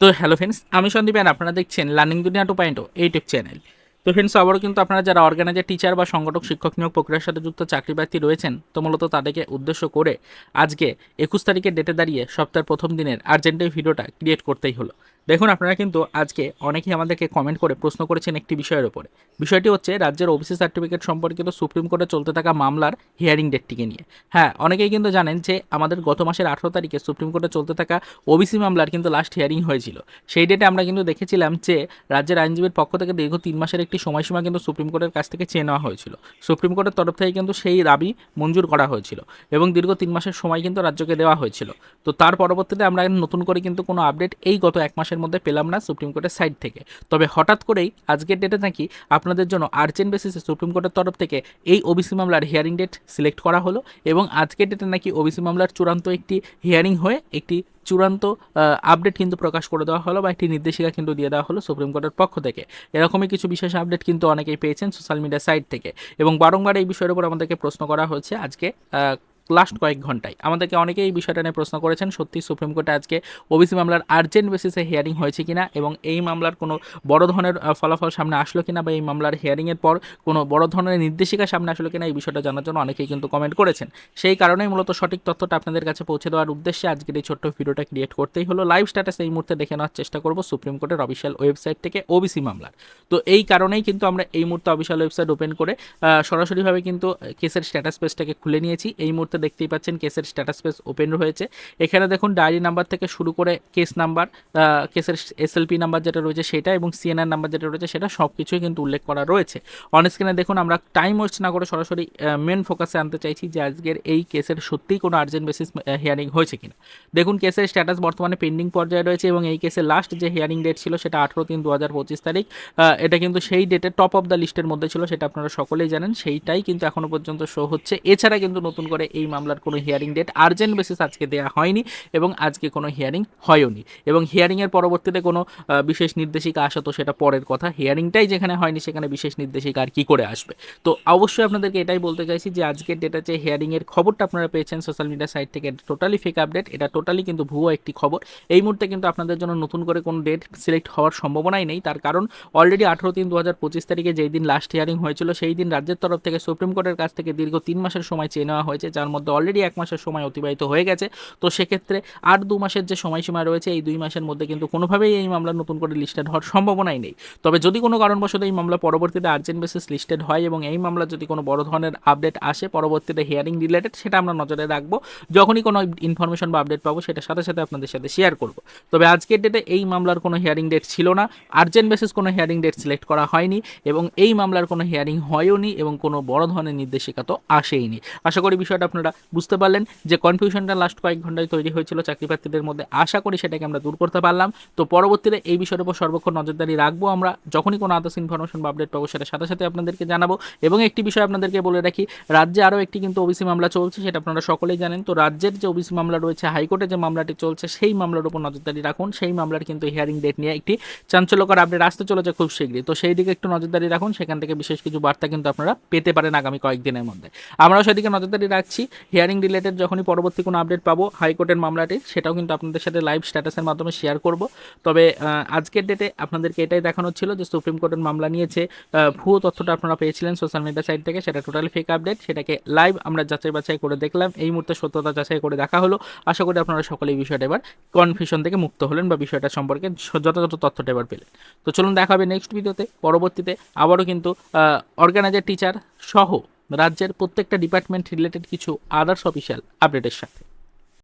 তো hello friends আমি Sandeep an আপনারা দেখছেন learning Duniya two point YouTube channel তো ফ্রেন্ডস আবারও কিন্তু আপনারা যারা অর্গানাইজার টিচার বা সংগঠক, শিক্ষক নিয়োগ প্রক্রিয়ার সাথে যুক্ত, চাকরি প্রার্থী রয়েছেন, তো মূলত তাদেরকে উদ্দেশ্য করে আজকে একুশ তারিখের ডেটে দাঁড়িয়ে সপ্তাহের প্রথম দিনের আর্জেন্ট এই ভিডিওটা ক্রিয়েট করতেই হলো। দেখুন, আপনারা কিন্তু আজকে অনেকেই আমাদেরকে কমেন্ট করে প্রশ্ন করেছেন একটি বিষয়ের উপরে। বিষয়টি হচ্ছে, রাজ্যের ওবিসি সার্টিফিকেট সম্পর্কিত সুপ্রিম কোর্টে চলতে থাকা মামলার হিয়ারিং ডেটটিকে নিয়ে। হ্যাঁ অনেকেই কিন্তু জানেন যে আমাদের গত মাসের আঠেরো তারিখে সুপ্রিম কোর্টে চলতে থাকা ওবিসি মামলার কিন্তু লাস্ট হিয়ারিং হয়েছিল। সেই ডেটে আমরা কিন্তু দেখেছিলাম যে রাজ্যের আইনজীবীর পক্ষ থেকে দীর্ঘ তিন মাসের একটি সময়সীমা কিন্তু সুপ্রিম কোর্টের কাছ থেকে চেয়ে নেওয়া হয়েছিল। সুপ্রিম কোর্টের তরফ থেকে কিন্তু সেই দাবি মঞ্জুর করা হয়েছিল এবং দীর্ঘ তিন মাসের সময় কিন্তু রাজ্যকে দেওয়া হয়েছিল। তো তার পরবর্তীতে আমরা নতুন করে কিন্তু কোনো আপডেট এই গত এক মাসের মধ্যে পেলাম না সুপ্রিম কোর্টের সাইড থেকে। তবে হঠাৎ করেই আজকের ডেটে নাকি আপনাদের জন্য আর্জেন্ট বেসিসে সুপ্রিম কোর্টের তরফ থেকে এই ওবিসি মামলার হিয়ারিং ডেট সিলেক্ট করা হলো এবং আজকের ডেটে নাকি ওবিসি মামলার চূড়ান্ত একটি হিয়ারিং হয়ে একটি চূড়ান্ত আপডেট কিন্তু প্রকাশ করে দেওয়া হলো বা একটি নির্দেশিকা কিন্তু দিয়ে দেওয়া হলো সুপ্রিম কোর্টের পক্ষ থেকে। এরকমই কিছু বিশেষ আপডেট কিন্তু অনেকেই পেয়েছেন সোশ্যাল মিডিয়া সাইট থেকে। এবং বারংবার এই বিষয়ের উপর আমাদেরকে প্রশ্ন করা হয়েছে আজকে লাস্ট কয়েক ঘন্টায়। আমাদেরকে অনেকেই এই বিষয়টা নিয়ে প্রশ্ন করেছেন, সত্যি সুপ্রিম কোর্টে আজকে ওবিসি মামলার আর্জেন্ট বেসিসে হিয়ারিং হয়েছে কিনা এবং এই মামলার কোনো বড় ধরনের ফলাফল সামনে আসলো কিনা বা এই মামলার হিয়ারিংয়ের পর কোনো বড় ধরনের নির্দেশিকা সামনে আসলো কিনা এই বিষয়টা জানার জন্য অনেকেই কিন্তু কমেন্ট করেছেন। সেই কারণেই মূলত সঠিক তথ্যটা আপনাদের কাছে পৌঁছে দেওয়ার উদ্দেশ্যে আজকের এই ছোট্ট ভিডিওটা ক্রিয়েট করতেই হলো। লাইভ স্ট্যাটাস এই মুহূর্তে দেখে নেওয়ার চেষ্টা করব সুপ্রিম কোর্টের অফিসিয়াল ওয়েবসাইট থেকে ওবিসি মামলার। তো এই কারণেই কিন্তু আমরা এই মুহূর্তে অফিসিয়াল ওয়েবসাইট ওপেন করে সরাসরিভাবে কিন্তু কেসের স্ট্যাটাস পেজটাকে খুলে নিয়েছি। এই মুহূর্তে দেখতেই পাচ্ছেন, কেসের স্ট্যাটাস পেজ ওপেন রয়েছে। এখানে দেখুন ডায়েরি নাম্বার থেকে শুরু করে কেস নাম্বার কেসের এসএলপি নাম্বার যেটা রয়েছে সেটা এবং সিএনআর নাম্বার যেটা রয়েছে সেটা সব কিছুই কিন্তু উল্লেখ করা রয়েছে। অন স্ক্রিনে দেখুন, আমরা টাইম ওয়েস্ট না করে সরাসরি মেন ফোকাসে আনতে চাইছি যে আজকের এই কেসের সত্যিই কোনো আর্জেন্ট বেসিস হিয়ারিং হয়েছে কিনা। দেখুন, কেসের স্ট্যাটাস বর্তমানে পেন্ডিং পর্যায়ে রয়েছে এবং এই কেসের লাস্ট যে হিয়ারিং ডেট ছিল সেটা আঠেরো তিন দু হাজার পঁচিশ তারিখ এটা কিন্তু সেই ডেটের টপ অফ দ্য লিস্টের মধ্যে ছিল, সেটা আপনারা সকলেই জানেন, সেইটাই কিন্তু এখনও পর্যন্ত শো হচ্ছে। এছাড়া কিন্তু নতুন করে এই মামলার কোনো হিয়ারিং ডেট আর্জেন্ট বেসিস আজকে দেওয়া হয়নি এবং আজকে কোনো হিয়ারিং হয়ওনি এবং হিয়ারিংয়ের পরবর্তীতে কোনো বিশেষ নির্দেশিকা আসা তো সেটা পরের কথা। হিয়ারিংটাই যেখানে হয়নি সেখানে বিশেষ নির্দেশিকা আর কি করে আসবে? তো অবশ্যই আপনাদেরকে এটাই বলতে চাইছি যে আজকের ডেটা যে হিয়ারিংয়ের খবরটা আপনারা পেয়েছেন সোশ্যাল মিডিয়া সাইট থেকে টোটালি ফেক আপডেট এটা টোটালি কিন্তু ভুয়ো একটি খবর। এই মুহূর্তে কিন্তু আপনাদের জন্য নতুন করে কোনো ডেট সিলেক্ট হওয়ার সম্ভাবনাই নেই। তার কারণ অলরেডি আঠেরো তিন দু পঁচিশ তারিখে যেই দিন লাস্ট হিয়ারিং হয়েছিল, সেই দিন রাজ্যের তরফ থেকে সুপ্রিম কোর্টের কাছ থেকে দীর্ঘ তিন মাসের সময় চেয়ে নেওয়া হয়েছে, যার মধ্যে অলরেডি এক মাসের সময় অতিবাহিত হয়ে গেছে। তো সেক্ষেত্রে আর দু মাসের যে সময়সীমা রয়েছে, এই দুই মাসের মধ্যে কিন্তু কোনোভাবেই এই মামলা নতুন করে লিস্টেড হওয়ার সম্ভাবনাই নেই। তবে যদি কোনো কারণবশত এই মামলা পরবর্তীতে আর্জেন্ট বেসিস লিস্টেড হয় এবং এই মামলা যদি কোনো বড় ধরনের আপডেট আসে, পরবর্তীতে হিয়ারিং রিলেটেড সেটা আমরা নজরে রাখব। যখনই কোনো ইনফরমেশন বা আপডেট পাবো সেটা সাথে সাথে আপনাদের সাথে শেয়ার করব। তবে আজকের ডেটে এই মামলার কোনো হিয়ারিং ডেট ছিল না। আর্জেন্ট বেসিস কোনো হিয়ারিং ডেট সিলেক্ট করা হয়নি এবং এই মামলার কোনো হিয়ারিং হয়ওনি এবং কোনো বড় ধরনের নির্দেশিকা তো আসেইনি। আশা করি বিষয়টা আপনারা বুঝতে পারলেন যে কনফিউশনটা লাস্ট কয়েক ঘন্টায় তৈরি হয়েছিল চাকরি প্রার্থীদের মধ্যে। আশা করি সেটাকে আমরা দূর করতে পারলাম। তো পরবর্তীতে এই বিষয়ের উপর সর্বক্ষণ নজরদারি রাখব আমরা। যখনই কোনো আদার্স ইনফরমেশন বা আপডেট পাবো সেটা সাথে সাথে আপনাদেরকে জানাব। এবং একটি বিষয় আপনাদেরকে বলে রাখি, রাজ্যে আরও একটি কিন্তু ওবিসি মামলা চলছে, সেটা আপনারা সকলেই জানেন। তো রাজ্যের যে ওবিসি মামলা রয়েছে, হাইকোর্টে যে মামলাটি চলছে, সেই মামলার উপর নজরদারি রাখুন। সেই মামলার কিন্তু হিয়ারিং ডেট নিয়ে একটি চাঞ্চল্যকর আপডেট আসতে চলেছে খুব শীঘ্রই। তো সেই দিকে একটু নজরদারি রাখুন। সেখান থেকে বিশেষ কিছু বার্তা কিন্তু আপনারা পেতে পারেন আগামী কয়েকদিনের মধ্যে। আমরাও সেদিকে নজরদারি রাখছি। হিয়ারিং রিলেটেড যখনই পরবর্তী কোনো আপডেট পাবো হাইকোর্টের মামলাটির সেটাও কিন্তু আপনাদের সাথে লাইভ স্ট্যাটাসের মাধ্যমে শেয়ার করব। তবে আজকের ডেটে আপনাদেরকে এটাই দেখানো ছিল যে সুপ্রিম কোর্টের মামলা নিয়েছে ভুয়ো তথ্যটা আপনারা পেয়েছিলেন সোশ্যাল মিডিয়া সাইট থেকে, সেটা টোটালি ফেক আপডেট সেটাকে লাইভ আমরা যাচাই বাছাই করে দেখলাম। এই মুহূর্তে সত্যতা যাচাই করে দেখা হলো। আশা করি আপনারা সকলে এই বিষয়টা এবার কনফিউশন থেকে মুক্ত হলেন বা বিষয়টা সম্পর্কে যথাযথ তথ্যটা এবার পেলেন। তো চলুন দেখা হবে নেক্সট ভিডিওতে পরবর্তীতে আবারও কিন্তু অর্গানাইজার টিচার সহ রাজ্যের প্রত্যেকটা ডিপার্টমেন্ট রিলেটেড কিছু আদার্স অফিসিয়াল আপডেটের সাথে।